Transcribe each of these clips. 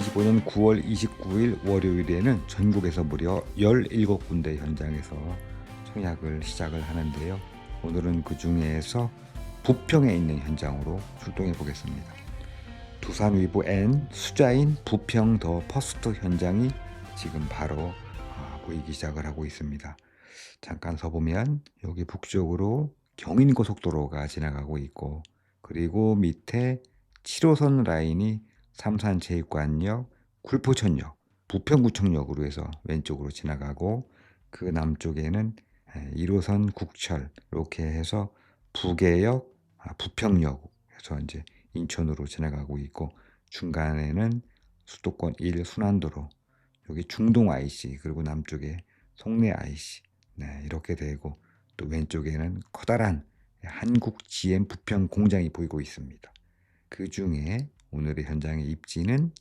2025년 9월 29일 월요일에는 전국에서 무려 17군데 현장에서 청약을 시작을 하는데요. 오늘은 그 중에서 부평에 있는 현장으로 출동해 보겠습니다. 두산 위브 N 수자인 부평 더 퍼스트 현장이 지금 바로 아, 보이기 시작을 하고 있습니다. 잠깐 서보면 여기 북쪽으로 경인고속도로가 지나가고 있고 그리고 밑에 7호선 라인이 삼산체육관역, 굴포천역, 부평구청역으로 해서 왼쪽으로 지나가고 그 남쪽에는 1호선 국철 이렇게 해서 부계역, 아, 부평역 에서 이제 인천으로 지나가고 있고 중간에는 수도권 1 순환도로 여기 중동 IC 그리고 남쪽에 송내 IC 네, 이렇게 되고 또 왼쪽에는 커다란 한국 GM 부평 공장이 보이고 있습니다. 그 중에 오늘의 현장의 입지는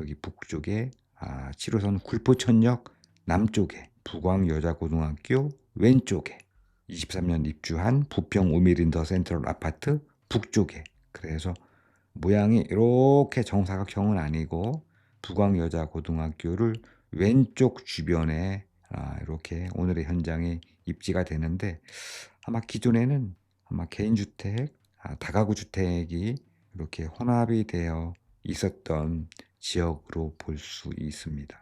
여기 북쪽에 아, 7호선 굴포천역 남쪽에 부광여자고등학교 왼쪽에 23년 입주한 부평 오미린더 센트럴 아파트 북쪽에. 그래서 모양이 이렇게 정사각형은 아니고 부광여자고등학교를 왼쪽 주변에 아, 이렇게 오늘의 현장에 입지가 되는데 아마 기존에는 아마 개인주택, 아, 다가구 주택이 이렇게 혼합이 되어 있었던 지역으로 볼 수 있습니다.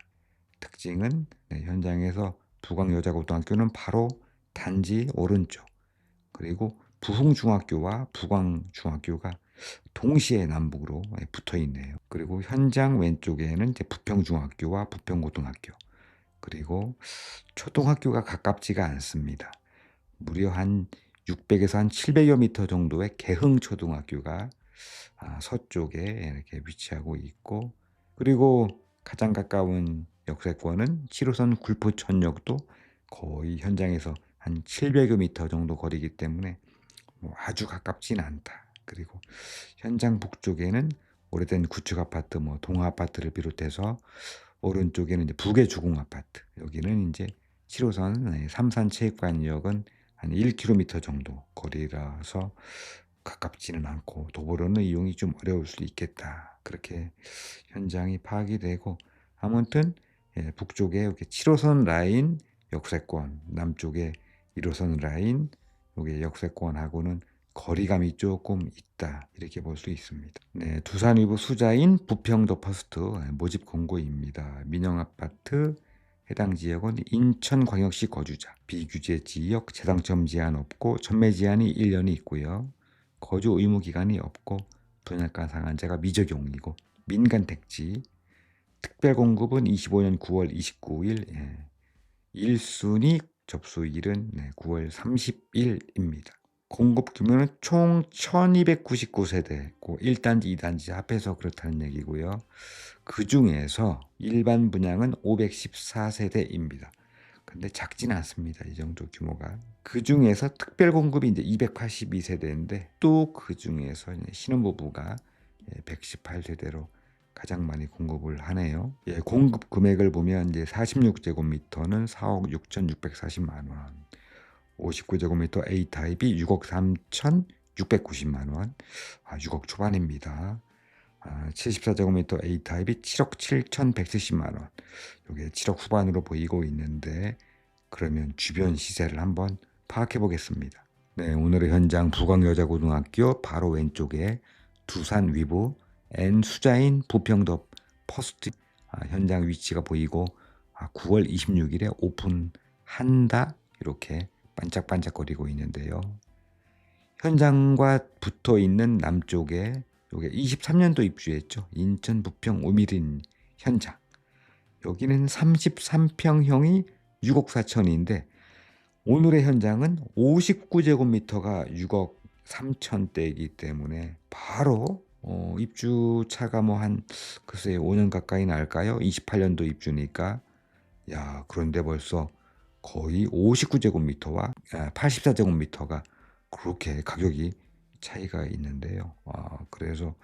특징은 네, 현장에서 부광여자고등학교는 바로 단지 오른쪽 그리고 부흥중학교와 부광중학교가 동시에 남북으로 예, 붙어 있네요. 그리고 현장 왼쪽에는 이제 부평중학교와 부평고등학교 그리고 초등학교가 가깝지가 않습니다. 무려 한 600에서 한 700여 미터 정도의 개흥초등학교가 아, 서쪽에 이렇게 위치하고 있고 그리고 가장 가까운 역세권은 7호선 굴포천역도 거의 현장에서 한 700여 미터 정도 거리기 때문에 뭐 아주 가깝진 않다. 그리고 현장 북쪽에는 오래된 구축 아파트, 뭐 동아 아파트를 비롯해서 오른쪽에는 이제 북의 주공 아파트, 여기는 이제 7호선 삼산체육관역은 한 1km 정도 거리라서 가깝지는 않고 도보로는 이용이 좀 어려울 수 있겠다. 그렇게 현장이 파악이 되고 아무튼 예, 북쪽에 이렇게 7호선 라인 역세권, 남쪽에 1호선 라인 요게 역세권하고는 거리감이 조금 있다 이렇게 볼 수 있습니다. 네, 두산 위브 수자인 부평더 퍼스트 모집 공고입니다. 민영 아파트 해당 지역은 인천광역시 거주자 비규제 지역 재당첨 제한 없고 전매 제한이 1년이 있고요. 거주 의무 기간이 없고 분양가 상한제가 미적용이고 민간 택지 특별 공급은 25년 9월 29일 예. 1순위 접수일은 네, 9월 30일입니다. 공급 규모는 총 1299세대고 1단지, 2단지 합해서 그렇다는 얘기고요. 그 중에서 일반 분양은 514세대입니다. 근데 작지는 않습니다. 이 정도 규모가. 그 중에서 특별 공급이 이제 282세대인데 또 그 중에서 신혼부부가 118세대로 가장 많이 공급을 하네요. 예, 공급 금액을 보면 이제 46제곱미터는 4억 6,640만 원. 59제곱미터 A 타입이 6억 3,690만 원. 아, 6억 초반입니다. 아, 74제곱미터 A 타입이 7억 7,170만 원. 이게 7억 후반으로 보이고 있는데 그러면 주변 시세를 한번 파악해 보겠습니다. 네, 오늘의 현장 부광여자고등학교 바로 왼쪽에 두산 위브 N 수자인 부평더 퍼스트 아, 현장 위치가 보이고 아, 9월 26일에 오픈한다 이렇게 반짝반짝거리고 있는데요. 현장과 붙어 있는 남쪽에 요게 23년도 입주했죠. 인천 부평 오미린 현장. 여기는 33평형이 6억 4천인데 오늘의 현장은 59제곱미터가 6억 3천대이기 때문에 바로 어, 입주 차가 뭐 한 글쎄 5년 가까이 날까요? 28년도 입주니까 야 그런데 벌써 거의 59제곱미터와 84제곱미터가 그렇게 가격이 차이가 있는데요. 아, 그래서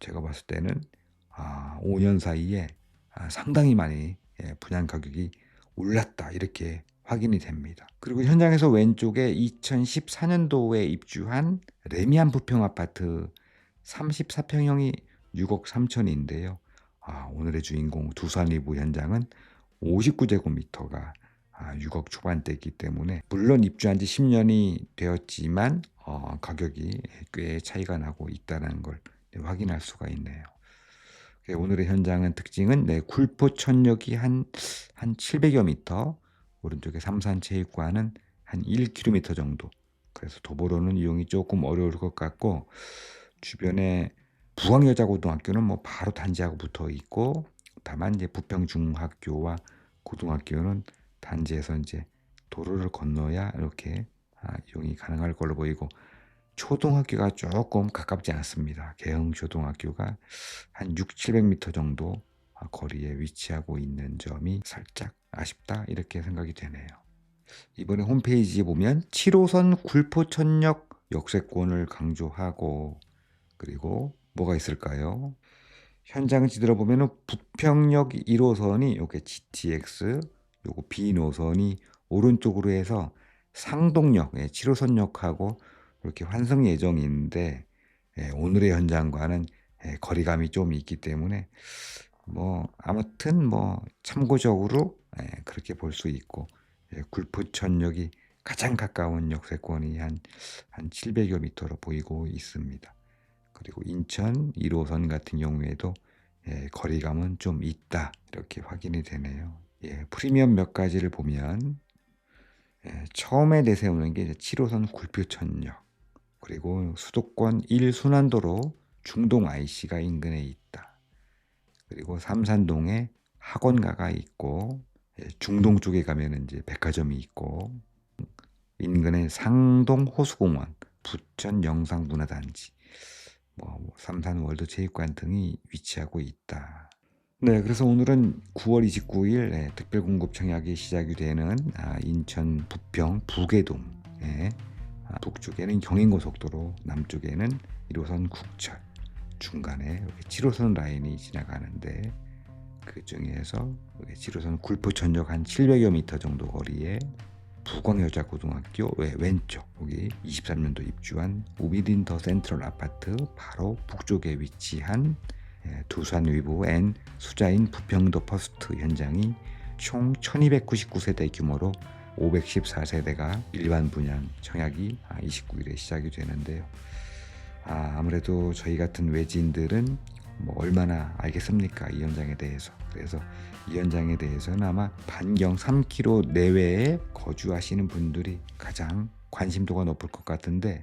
제가 봤을 때는 아, 5년 사이에 아, 상당히 많이 예, 분양 가격이 올랐다 이렇게 확인이 됩니다. 그리고 현장에서 왼쪽에 2014년도에 입주한 레미안 부평 아파트 34평형이 6억 3천인데요. 아, 오늘의 주인공 두산 리브 현장은 59제곱미터가 아, 6억 초반대이기 때문에 물론 입주한 지 10년이 되었지만 어, 가격이 꽤 차이가 나고 있다는 걸 네, 확인할 수가 있네요. 네, 오늘의 현장은 특징은 네, 굴포 천역이 한, 한 700여 미터, 오른쪽에 삼산 체육관은 한 1km 정도. 그래서 도보로는 이용이 조금 어려울 것 같고 주변에 부항여자고등학교는 뭐 바로 단지하고 붙어 있고 다만 이제 부평중학교와 고등학교는 단지에서 이제 도로를 건너야 이렇게 아, 이용이 가능할 걸로 보이고 초등학교가 조금 가깝지 않습니다. 개흥 초등학교가 한 6, 700m 정도 아, 거리에 위치하고 있는 점이 살짝 아쉽다 이렇게 생각이 되네요. 이번에 홈페이지에 보면 7호선 굴포천역 역세권을 강조하고 그리고 뭐가 있을까요? 현장을 지도로 보면 은 부평역 1호선이 요게 GTX, 요거 B 노선이 오른쪽으로 해서 상동역, 예, 7호선역하고 이렇게 환승 예정인데 예, 오늘의 현장과는 예, 거리감이 좀 있기 때문에 뭐 아무튼 뭐 참고적으로 예, 그렇게 볼 수 있고 예, 굴포천역이 가장 가까운 역세권이 한, 한 700여 미터로 보이고 있습니다. 그리고 인천 1호선 같은 경우에도 예, 거리감은 좀 있다 이렇게 확인이 되네요. 예, 프리미엄 몇 가지를 보면 예, 처음에 내세우는 게 이제 7호선 굴표천역 그리고 수도권 1순환도로 중동 IC가 인근에 있다. 그리고 삼산동에 학원가가 있고 예, 중동 쪽에 가면 이제 백화점이 있고 인근에 상동 호수공원, 부천 영상문화단지, 뭐 삼산 월드체육관 등이 위치하고 있다. 네, 그래서 오늘은 9월 29일 네, 특별 공급 청약이 시작이 되는 아, 인천 부평 부계동 예, 아, 북쪽에는 경인고속도로, 남쪽에는 1호선 국철, 중간에 여기 7호선 라인이 지나가는데 그 중에서 여기 7호선 굴포천역 한 700여 미터 정도 거리에 부광여자고등학교 외 왼쪽 여기 23년도 입주한 우비딘더 센트럴 아파트 바로 북쪽에 위치한 예, 두산 위브 앤 수자인 부평도 퍼스트 현장이 총 1299세대 규모로 514세대가 일반 분양 청약이 29일에 시작이 되는데요. 아, 아무래도 저희 같은 외지인들은 뭐 얼마나 알겠습니까 이 현장에 대해서 그래서 이 현장에 대해서는 아마 반경 3km 내외에 거주하시는 분들이 가장 관심도가 높을 것 같은데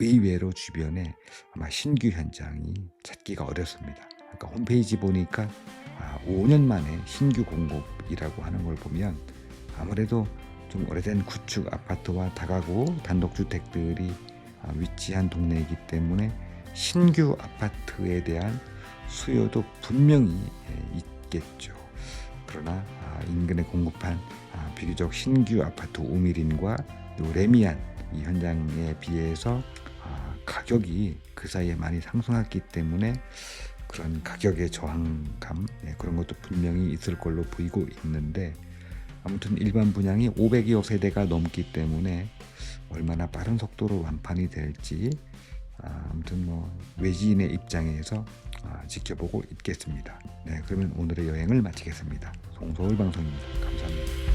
의외로 주변에 아마 신규 현장이 찾기가 어렵습니다. 아까 홈페이지 보니까 아, 5년 만에 신규 공급이라고 하는 걸 보면 아무래도 좀 오래된 구축 아파트와 다가구 단독주택들이 아, 위치한 동네이기 때문에 신규 아파트에 대한 수요도 분명히 예, 있겠죠. 그러나 아, 인근에 공급한 아, 비교적 신규 아파트 오미린과 요 레미안 이 현장에 비해서 아, 가격이 그 사이에 많이 상승했기 때문에 그런 가격의 저항감 예, 그런 것도 분명히 있을 걸로 보이고 있는데 아무튼 일반 분양이 500여 세대가 넘기 때문에 얼마나 빠른 속도로 완판이 될지 아, 아무튼 뭐 외지인의 입장에서 아, 지켜보고 있겠습니다. 네, 그러면 오늘의 여행을 마치겠습니다. 송서울 방송입니다. 감사합니다.